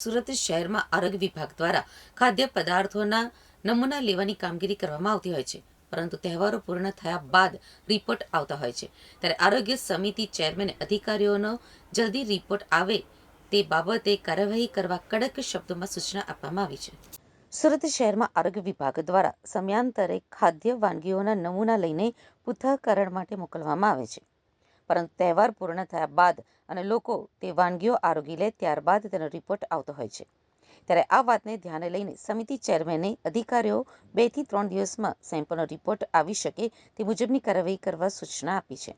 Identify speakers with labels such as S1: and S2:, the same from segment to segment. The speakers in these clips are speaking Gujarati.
S1: સુરત શહેરમાં આરોગ્ય વિભાગ દ્વારા ખાદ્ય પદાર્થોના નમૂના લેવાની કામગીરી કરવામાં આવતી હોય છે, પરંતુ તહેવારો પૂર્ણ થયા બાદ રિપોર્ટ આવતા હોય છે. ત્યારે આરોગ્ય સમિતિ ચેરમેને અધિકારીઓનો જલ્દી રિપોર્ટ આવે તે બાબતે કાર્યવાહી કરવા કડક શબ્દોમાં સૂચના આપવામાં આવી છે. સુરત શહેરમાં આરોગ્ય વિભાગ દ્વારા સમયાંતરે ખાદ્ય વાનગીઓના નમૂના લઈને પૃથ્થકરણ માટે મોકલવામાં આવે છે. પરંતુ તહેવાર પૂર્ણ થયા બાદ અને લોકો તે વાનગીઓ આરોગી લે ત્યારબાદ તેનો રિપોર્ટ આવતો હોય છે. ત્યારે આ વાતને ધ્યાને લઈને સમિતિ ચેરમેને અધિકારીઓ બેથી ત્રણ દિવસમાં સેમ્પલનો રિપોર્ટ આવી શકે તે મુજબની કાર્યવાહી કરવા સૂચના આપી છે.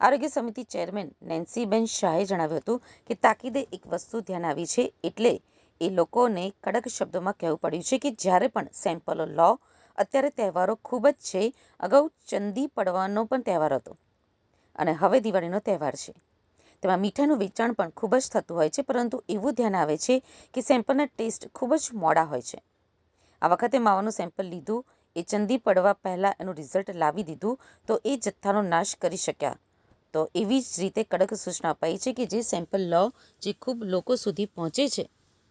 S1: આરોગ્ય સમિતિ ચેરમેન નેન્સીબેન શાહે જણાવ્યું હતું કે તાકીદે એક વસ્તુ ધ્યાન આવી છે એટલે એ લોકોને કડક શબ્દોમાં કહેવું પડ્યું છે કે જ્યારે પણ સેમ્પલો લો, અત્યારે તહેવારો ખૂબ જ છે. અગાઉ ચંદી પડવાનો પણ તહેવાર હતો. અને હવે દિવાળીનો તહેવાર છે. તેમાં મીઠાનું વેચાણ પણ ખૂબ જ થતું હોય છે, પરંતુ એવું ધ્યાન આવે છે કે સેમ્પલના ટેસ્ટ ખૂબ જ મોડા હોય છે. આ વખતે માવાનું સેમ્પલ લીધું, એ ચંદી પડવા પહેલાં એનું રિઝલ્ટ લાવી દીધું, તો એ જથ્થાનો નાશ કરી શક્યા. તો એવી જ રીતે કડક સૂચના અપાઈ છે કે જે સેમ્પલ લો, જે ખૂબ લોકો સુધી પહોંચે છે.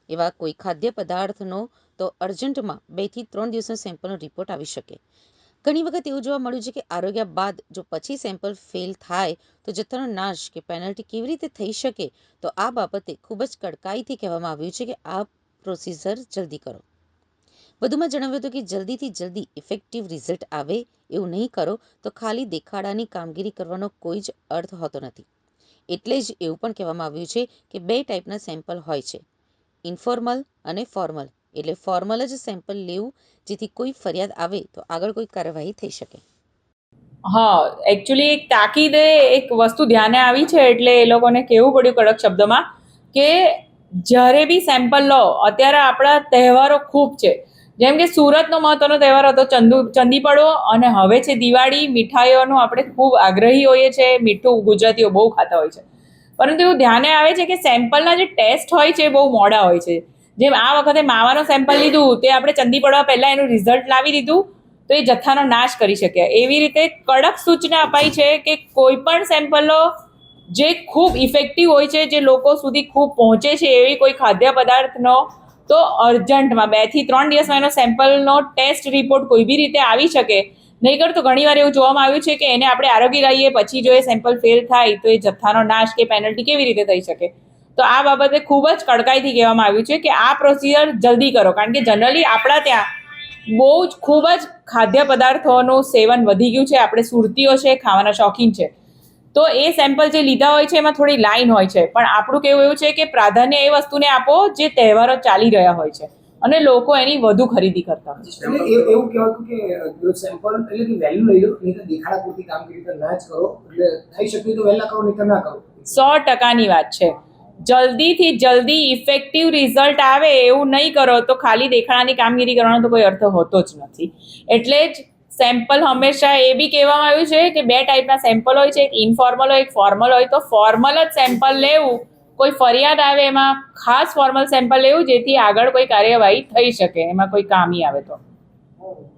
S1: એવા કોઈ ખાદ્ય પદાર્થનો તો અર્જન્ટમાં બેથી ત્રણ દિવસનો સેમ્પલનો રિપોર્ટ આવી શકે. ઘણી વખત એવું જોવા મળ્યું છે કે આરોગ્ય બાદ જો પછી સેમ્પલ ફેલ થાય, તો જથ્થાનો નાશ કે પેનલ્ટી કેવી રીતે થઈ શકે? તો આ બાબતે ખૂબ જ કડકાઈથી કહેવામાં આવ્યું છે કે આ પ્રોસીજર જલ્દી કરો. વધુમાં જણાવ્યું હતું કે જલ્દીથી જલ્દી ઇફેક્ટિવ રિઝલ્ટ આવે એવું નહીં કરો, તો ખાલી દેખાડાની કામગીરી કરવાનો કોઈ જ અર્થ હોતો નથી. એટલે જ એવું પણ કહેવામાં આવ્યું છે કે બે ટાઈપના સેમ્પલ હોય છે ઇન્ફોર્મલ અને ફોર્મલ એટલે ફોર્મલ જ સેમ્પલ લેવું, જેથી કોઈ ફરિયાદ આવે તો આગળ કોઈ કાર્યવાહી થઈ શકે.
S2: હા એકચ્યુઅલી એક તાકીદે એક વસ્તુ ધ્યાને આવી છે, એટલે એ લોકોને કહેવું પડ્યું કડક શબ્દમાં કે જ્યારે બી સેમ્પલ લો, અત્યારે આપણા તહેવારો ખૂબ છે. જેમ કે સુરતનો મહત્વનો તહેવાર હતો, ચંદુ ચંદી પડવો અને હવે છે દિવાળી, મીઠાઈઓનું આપણે ખૂબ આગ્રહી હોઈએ છીએ મીઠું ગુજરાતીઓ બહુ ખાતા હોય છે. પરંતુ એવું ધ્યાને આવે છે કે સેમ્પલના જે ટેસ્ટ હોય છે બહુ મોડા હોય છે. જેમ આ વખતે માવાનો સેમ્પલ લીધું, તે આપણે ચંદી પડવા પહેલાં એનું રિઝલ્ટ લાવી દીધું, તો એ જથ્થાનો નાશ કરી શકે. એવી રીતે કડક સૂચના અપાઈ છે કે કોઈ પણ સેમ્પલો જે ખૂબ ઇફેક્ટિવ હોય છે, જે લોકો સુધી ખૂબ પહોંચે છે એવી કોઈ ખાદ્ય પદાર્થનો તો અર્જન્ટમાં બેથી ત્રણ દિવસમાં એનો સેમ્પલનો ટેસ્ટ રિપોર્ટ કોઈ બી રીતે આવી શકે. નહીંકર તો ઘણીવાર એવું જોવામાં આવ્યું છે કે એને આપણે આરોગી લઈએ પછી જો એ સેમ્પલ ફેલ થાય, તો એ જથ્થાનો નાશ કે પેનલ્ટી કેવી રીતે થઈ શકે? તો આ બાબતે ખૂબ જ કડકાઈથી કહેવામાં આવ્યું છે કે આ પ્રોસિજર જલ્દી કરો. કારણ કે જનરલી આપણા ત્યાં બહુ જ ખૂબ જ ખાદ્ય પદાર્થોનું સેવન વધી ગયું છે. આપણે સુરતીઓ છે ખાવાના શોખીન છે. તો એ સેમ્પલ જે લીધા હોય છે એમાં થોડી લાઈન હોય છે. પણ આપણું કેવું એવું છે કે પ્રાધાન્ય એ વસ્તુને આપો જે તહેવારો ચાલી રહ્યા હોય છે. અને લોકો એની વધુ ખરીદી કરતા હોય છે.
S3: એવું કહેવાતું કે જો સેમ્પલ એટલે કે વેલ્યુ લઈ લો નહીં તો દેખાડા પૂરતી કામગીરી તો ના જ કરો. એટલે થઈ શકે તો વહેલા કરો નહીં તો ના કરો.
S2: સો ટકાની વાત છે. જલ્દીથી જલ્દી ઇફેક્ટિવ રિઝલ્ટ આવે એવું નહીં કરો તો ખાલી દેખાડાની કામગીરી કરવાનો તો કોઈ અર્થ હોતો જ નથી. એટલે જ સેમ્પલ હંમેશા એ બી કહેવામાં આવ્યું છે કે બે ટાઈપના સેમ્પલ હોય છે, એક ઇનફોર્મલ હોય, એક ફોર્મલ હોય. તો ફોર્મલ જ સેમ્પલ લેવું, કોઈ ફરિયાદ આવે એમાં ખાસ ફોર્મલ સેમ્પલ લેવું, જેથી આગળ કોઈ કાર્યવાહી થઈ શકે, એમાં કોઈ કામી આવે તો.